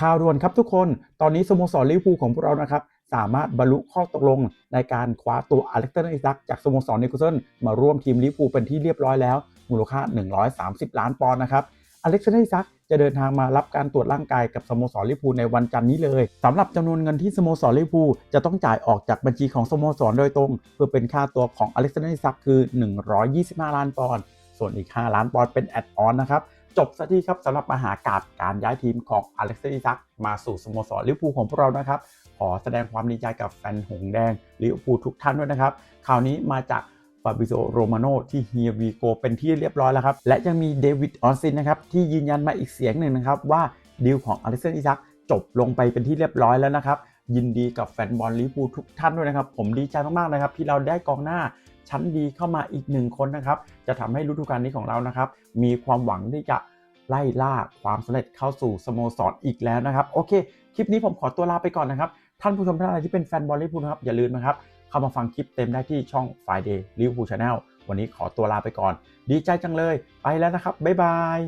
ข่าวด่วนครับทุกคน ตอนนี้สโมสรลิเวอร์พูลของพวกเรานะครับ สามารถบรรลุข้อตกลงในการคว้าตัวอเล็กซนเดอร์อิซักจากสโมสรนิวคาสเซิลมาร่วมทีมลิเวอร์พูลเป็นที่เรียบร้อยแล้ว มูลค่า 130 ล้านปอนด์นะครับอเล็กซานเดอร์อิซักจะเดินทางมารับการตรวจร่างกายกับสโมสรลิเวอร์พูลในวันจันทร์นี้เลยสำหรับจำนวนเงินที่สโมสรลิเวอร์พูลจะต้องจ่ายออกจากบัญชีของสโมสรโดยตรง เพื่อเป็นค่าตัวของอเล็กซานเดอร์อิซักคือ 125 ล้านปอนด์ส่วนอีก 5 ล้านปอนด์เป็นแอดออนนะครับ จบสักทีครับสำหรับมหากาบการย้ายทีมของอเล็กซานเดอร์อิซักมาสู่สโมสรลิเวอร์พูลของพวกเรานะครับ ขอแสดงความดีใจกับแฟนหงแดงลิเวอร์พูลทุกท่านด้วยนะครับข่าวนี้มาจากฟาบิโซโรมาโนที่เฮียวีโกเป็นที่เรียบร้อยแล้วครับและยังมีเดวิดออนซินนะครับที่ยืนยันมาอีกเสียงหนึ่งนะครับว่าดีลของอเล็กซานเดอร์อิซักจบลงไปเป็นที่เรียบร้อยแล้วนะครับยินดีกับแฟนบอลลิเวอร์พูลทุกท่านด้วยนะครับ ผมดีใจมากๆนะครับ ที่เราได้กองหน้าชั้นดีเข้ามาอีกหนึ่งคนนะครับ จะทำให้ฤดูกาลนี้ของเรานะครับ มีความหวังที่จะ ไล่ล่าความสำเร็จเข้าสู่สโมสรอีกแล้วนะครับโอเค คลิปนี้ผมขอตัวลาไปก่อนนะครับ ท่านผู้ชมท่านใดที่เป็นแฟนบอลลิเวอร์พูลนะครับอย่าลืมนะครับเข้ามาฟังคลิปเต็มได้ที่ช่อง Friday Liverpool Channel วันนี้ขอตัวลาไปก่อน ดีใจจังเลย ไปแล้วนะครับบ๊ายบาย